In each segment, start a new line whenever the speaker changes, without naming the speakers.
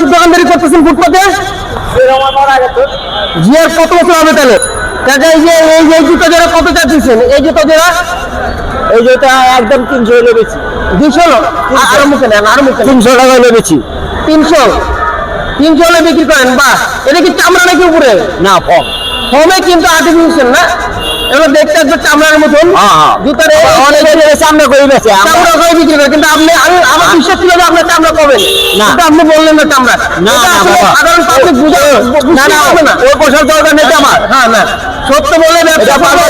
দোকানদারি করতেছেন ফুটপাতে? জিয়ার কত বছর হবে তাহলে? কাকা এই যে এই যে জুতো জোড়া কত চাচ্ছেন এই জুতো জোড়া?
এই যেটা একদম তিনশো হলে বেশি।
দুশো আরও মুখে নেন আরও মুখে
তিনশো টাকা হলে বেশি।
তিনশো? তিনশো হলে বিক্রি করেন বাহ। এটা কি চামড়া নাকি উপরে?
না ফর্ম
ফোমে কিন্তু আর্টিফিশিয়াল না? দেখতে একটু চামড়ার মতন।
হ্যাঁ, হ্যাঁ।
জুতার
অনেকে আমরা করি বেশি
চামড়া করে বিক্রি করে? কিন্তু আপনি আমি আমার বিশ্বাস ছিল যে আপনার চামড়া
না।
আপনি বললেন না চামড়া।
না।
সাধারণ পাবলিক বুঝে
না না ওই পোশাক দরকার নেই আমার।
হ্যাঁ না। সত্য বলে ব্যবসা
এটা
ভালো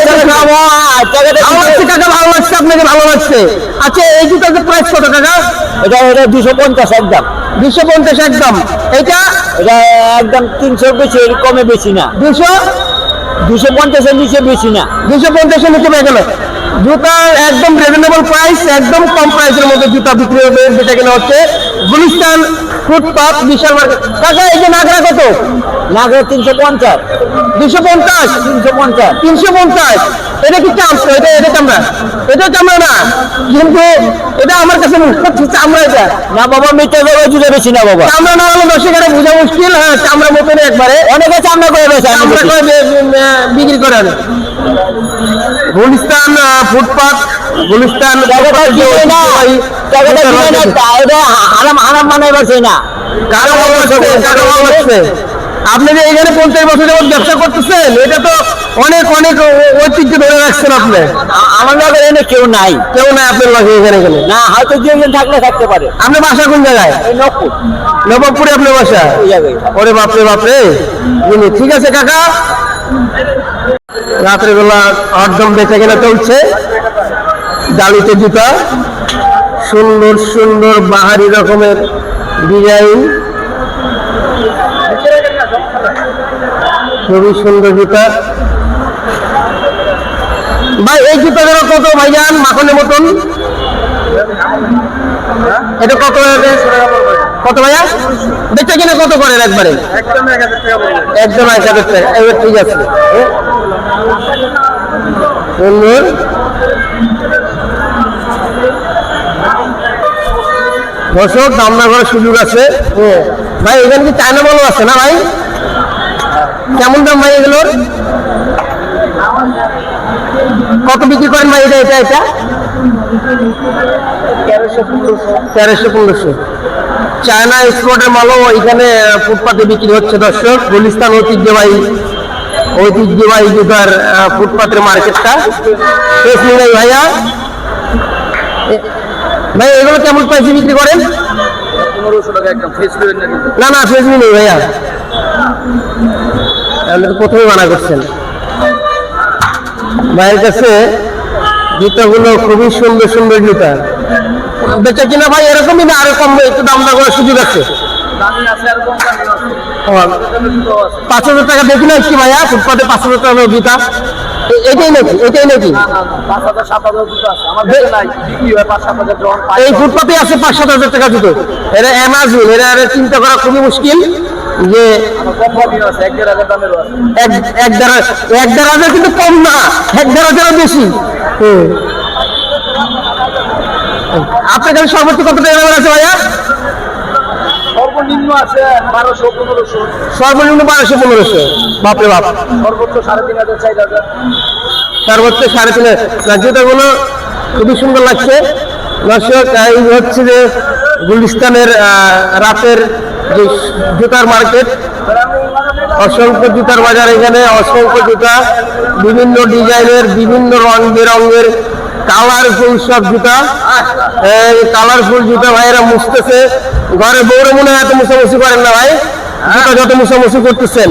টাকা
ভালো লাগছে আপনাকে ভালো লাগছে আচ্ছা এই জুতার প্রাইস কত টাকা?
এটা এটা দুশো পঞ্চাশ একদম।
দুশো পঞ্চাশ একদম। এটা?
এটা একদম তিনশো বেশি এর কমে বেশি না।
দুশো?
দুশো পঞ্চাশের নিচে বেশি না।
দুশো পঞ্চাশের নিচে পেয়ে গেল। জুতা একদম রিজনেবল প্রাইস একদম কম প্রাইসের মধ্যে জুতা বিক্রি হবে যেটা কিনা হচ্ছে গুলিস্তান ফুটপাথ বিশাল মার্কেট কাকা এই যে নাগরা কত?
নাগরা তিনশো পঞ্চাশ।
দুশো পঞ্চাশ?
তিনশো পঞ্চাশ।
তিনশো পঞ্চাশ? এটা কি চান্স? এটা এটা এটা চামড়া না কিন্তু এটা আমার কাছে মনে হচ্ছে চামড়া এটা
না বাবা মিথ্যা জায়গায় জুড়ে বেশি না বাবা।
চামড়া না হলে দশ এগারো বোঝা মুশকিল হ্যাঁ চামড়া মতন একবারে।
অনেকে চামড়া করে বেশি
চামড়া করে বে- বে- বিক্রি গুলিস্তান ফুটপাথ গুলিস্তান
জায়গাটা কিনে না জায়গাটা কিনে না তা- এটা হারাম হারাম বানাই পারছে না।
কারও ভালো ভালো আপনি যে এখানে পঞ্চাশ বছর যাবত ব্যবসা করতেছেন এটা তো অনেক অনেক ঐতিহ্য ধরে রাখছেন আপনি।
আমার লগে এনে কেউ নাই।
কেউ নাই আপনার লাগে এখানে গেলে।
না হয়তো একজন থাকলে থাকতে পারে।
আপনি বাসা কোন জায়গায়?
নকুল
নবাবপুরে আপনার বাসা? ওরে বাপরে বাপরে। ঠিক আছে কাকা? রাত্রেবেলা হরদম বেঁচে গেলে চলছে। ডালিতে জুতা। সুন্দর সুন্দর বাহারি রকমের ডিজাইন। খুবই সুন্দর জুতা। ভাই, এই জুতা যেন কত, ভাইজান? মাখনের মতন। এটা কত কত ভাইয়া? বেচা কিনা কত করেন একবারে? একদম এক হাজার টাকা। এবার ঠিক আছে। সুন্দর। দর্শক দাম না করার সুযোগ আছে। ভাই, এখানে কি চায়না মালও আছে না ভাই? কেমন দাম ভাই এগুলোর? কত বিক্রি করেন ভাই এটা এটা এটা? তেরোশো পনেরোশো। চায়না এক্সপোর্টের মালও এখানে ফুটপাতে বিক্রি হচ্ছে, দর্শক। গুলিস্তান ঐতিহ্যবাহী ঐতিহ্যবাহী জুতার ফুটপাতের মার্কেটটা। শেষ নেই ভাইয়া। ভাই, এগুলো কেমন প্রাইসে বিক্রি করেন? না না ফেস নেই ভাইয়া। প্রথমে মানা করছেন। ভাইয়ের কাছে জুতাগুলো খুবই সুন্দর সুন্দর জুতা। বেচা কিনা ভাই এরকমই না? আরও কম, একটু দাম দাম করার সুযোগ আছে। পাঁচ হাজার টাকা দেখি না কি ভাইয়া? ফুটপাতে পাঁচ হাজার টাকা জুতা। এটাই নাকি এটাই নাকি এই ফুটপাতে আছে পাঁচ সাত হাজার টাকা জুতো। এটা অ্যামাজন এরা এরা চিন্তা করা খুবই মুশকিল যে এক এক দেড় এক দেড় হাজার কিন্তু কম না এক দেড় হাজারও বেশি। আপনার কাছে সর্বোচ্চ কত টাকা আছে ভাইয়া?
সর্বনিম্ন আছে বারোশো পনেরোশো।
সর্বনিম্ন বারোশো পনেরোশো। বাপরে বাপ।
সর্বোচ্চ সাড়ে তিন হাজার চার হাজার।
সর্বোচ্চ সাড়ে তিন হাজার। জুতোগুলো খুবই সুন্দর লাগছে। দর্শক এই হচ্ছে যে গুলিস্তানের রাতের যে জুতার মার্কেট। অসংখ্য জুতার বাজার এখানে অসংখ্য জুতা। বিভিন্ন ডিজাইনের বিভিন্ন রং বেরঙের কালারফুল সব জুতা। কালারফুল জুতা ভাইয়েরা মুছতেছে। ঘরে বউরে মনে হয় এত মুছামুছি করেন না ভাই। জুতা যত মুছামুছি করতেছেন।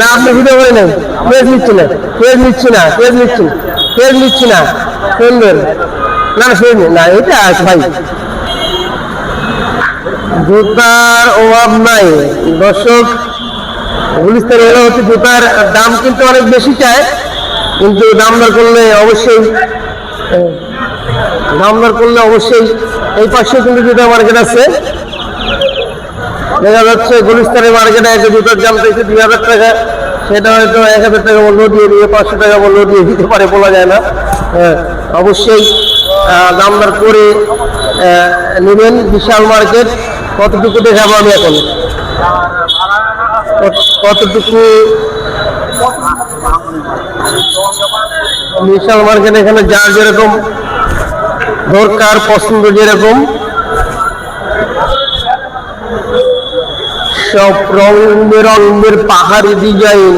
না নেই
আপনি ভিডিও করে নেন। পেজ নিচ্ছি না। পেজ নিচ্ছি না। পেজ নিচ্ছি। পেজ নিচ্ছি না। সুন্দর। না না পেজ না, এটা ভাই। জুতার অভাব নাই। দর্শক, গুলিস্তান হচ্ছে জুতার দাম কিন্তু অনেক বেশি চায়। কিন্তু দাম দর করলে অবশ্যই দাম দর করলে অবশ্যই এই পাশে কিন্তু জুতা মার্কেট আছে। দেখা যাচ্ছে গুলিস্তানের মার্কেটে একটা জুতোর দাম পেয়েছে দুই হাজার টাকা। সেটা হয়তো এক হাজার টাকা মূল্য দিয়ে দিয়ে পাঁচশো টাকা মূল্য দিয়ে দিতে পারে বলা যায় না। হ্যাঁ অবশ্যই দাম দর করে নেবেন বিশাল মার্কেট কতটুকু দেখাবো আমি এখন? কত- কতটুকু বিশাল মার্কেট এখানে যার যেরকম দরকার, পছন্দ যেরকম। সব রং বেরঙের পাহাড়ি ডিজাইন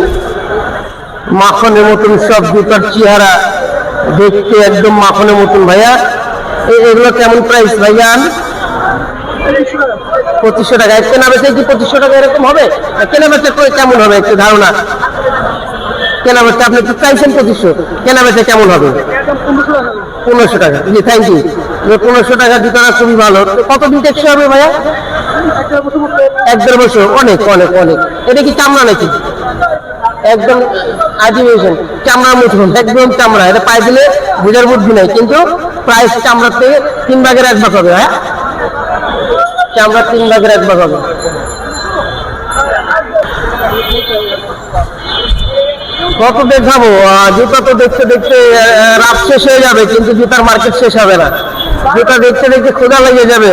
মাখনের মতন সব জুতার চেহারা, দেখতে একদম মাখনের মতন ভাইয়া। এগুলো কেমন প্রাইস ভাইয়ান পঁচিশশো টাকা। কেনা বেচে কি পঁচিশশো টাকা এরকম হবে? কেনা বেচা কেমন হবে একটু ধারণা? কেনা বেচা, আপনি তো চাইছেন পঁচিশশো। কেনা বেচা কেমন হবে? পনেরোশো টাকা। জি থ্যাংক ইউ পনেরোশো টাকা জুতাটা খুবই ভালো। তো কতদিন টেকসই হবে ভাইয়া? এক দেড় বছর। অনেক অনেক অনেক। এটা কি চামড়া নাকি? একদম আদিবেশন চামড়ার মতন একদম চামড়া। এটা পাই দিলে বোঝার বুদ্ধি নাই, কিন্তু প্রাইস চামড়ার থেকে তিন ভাগের এক ভাগ হবে হ্যাঁ চামড়ার তিন ভাগের এক ভাগ হবে। কত দেখাবো জুতা তো দেখতে দেখতে রাত শেষ হয়ে যাবে, কিন্তু জুতার মার্কেট শেষ হবে না। জুতা দেখতে দেখতে ক্ষুদা লেগে যাবে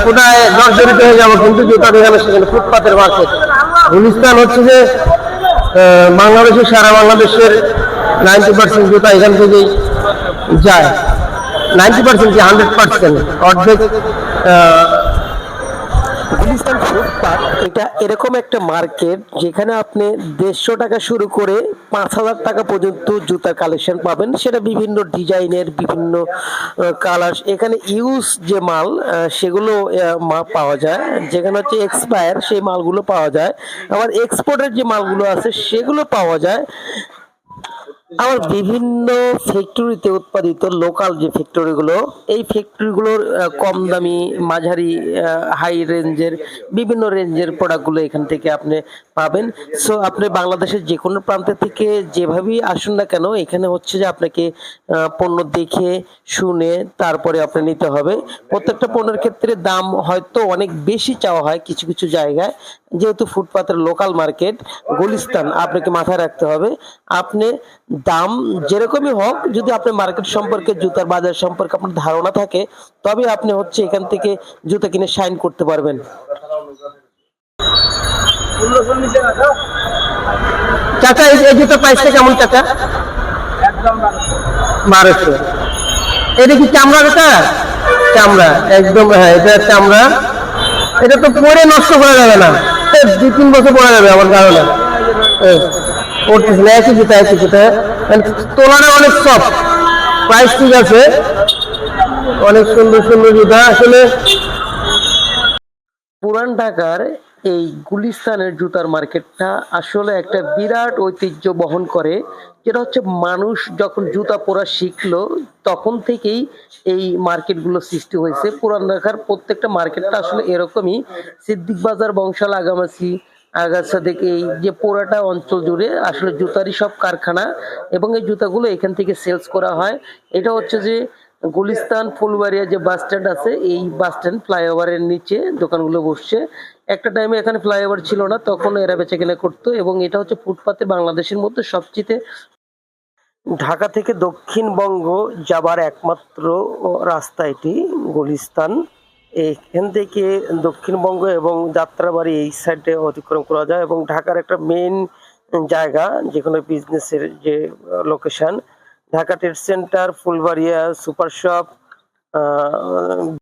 ক্ষুদায় জর্জরিত হয়ে যাব, কিন্তু জুতা দেখানো সেখানে ফুটপাতের মার্কেট গুলিস্তান হচ্ছে যে বাংলাদেশের, সারা বাংলাদেশের নাইনটি পার্সেন্ট জুতা এখান থেকেই যায়। নাইনটি পার্সেন্ট কি হান্ড্রেড পার্সেন্ট অর্ধেক
ফুটপাত এটা এরকম একটা মার্কেট যেখানে আপনি দেড়শো টাকা শুরু করে পাঁচ হাজার টাকা পর্যন্ত জুতার কালেকশন পাবেন। সেটা বিভিন্ন ডিজাইনের, বিভিন্ন কালার এখানে ইউজ যে মাল সেগুলো পাওয়া যায়। যেখানে হচ্ছে এক্সপায়ার সেই মালগুলো পাওয়া যায়। আবার এক্সপোর্টের যে মালগুলো আছে, সেগুলো পাওয়া যায়। আবার বিভিন্ন ফ্যাক্টরিতে উৎপাদিত লোকাল যে ফ্যাক্টরিগুলো এই ফ্যাক্টরিগুলোর কম দামি মাঝারি হাই রেঞ্জের বিভিন্ন রেঞ্জের প্রোডাক্টগুলো এখান থেকে আপনি পাবেন। সো আপনি বাংলাদেশের যে কোনো প্রান্ত থেকে যেভাবেই আসুন না কেন, এখানে হচ্ছে যে আপনাকে পণ্য দেখে, শুনে তারপরে আপনি নিতে হবে। প্রত্যেকটা পণ্যের ক্ষেত্রে দাম হয়তো অনেক বেশি চাওয়া হয় কিছু কিছু জায়গায় যেহেতু ফুটপাতের লোকাল মার্কেট গুলিস্তান আপনাকে মাথায় রাখতে হবে। আপনি দাম যেরকমই হোক, যদি আপনি মার্কেট সম্পর্কে, জুতার বাজার সম্পর্কে আপনার ধারণা থাকে, তবে আপনি হচ্ছে এখান থেকে জুতা কিনে সাইন করতে পারবেন?
চাচা, এই জুতো প্রাইসটা কেমন চাচা?
বারোশো।
এটা কি চামড়া এটা চামড়া, একদম হ্যাঁ এটা চামড়া। এটা তো পরে নষ্ট করা যাবে না। দুই, তিন বছর পরা যাবে আমার কারণে। পড়তেছে না একই জুতা একই জুতা তোলাটা অনেক সফট প্রাইস ঠিক আছে। অনেক সুন্দর সুন্দর জুতা। আসলে
পুরান ঢাকার এই গুলিস্তানের জুতার মার্কেটটা আসলে একটা বিরাট ঐতিহ্য বহন করে, যেটা হচ্ছে মানুষ যখন জুতা পরা শিখলো, তখন থেকেই এই মার্কেটগুলো সৃষ্টি হয়েছে। পুরান ঢাকার প্রত্যেকটা মার্কেটটা আসলে এরকমই। সিদ্দিক বাজার, বংশাল, আগামাসি, আগাছা থেকে এই যে পুরাটা অঞ্চল জুড়ে আসলে জুতারই সব কারখানা এবং এই জুতাগুলো এখান থেকে সেলস করা হয়। এটা হচ্ছে যে গুলিস্তান ফুলবাড়িয়া যে বাস স্ট্যান্ড আছে, এই বাস স্ট্যান্ড ফ্লাইওভারের নিচে দোকানগুলো বসছে। একটা টাইমে এখানে ফ্লাইওভার ছিল না, তখন এরা বেচে কেনা করতো এবং এটা হচ্ছে ফুটপাতে বাংলাদেশের মধ্যে সবচেয়ে ঢাকা থেকে দক্ষিণবঙ্গ যাবার একমাত্র রাস্তা এটি, গুলিস্তান। এখান থেকে দক্ষিণবঙ্গ এবং যাত্রাবাড়ি এই সাইডে অতিক্রম করা যায় এবং ঢাকার একটা মেন জায়গা, যেখানে বিজনেসের যে location Dhaka trade centre Fulbaria super shop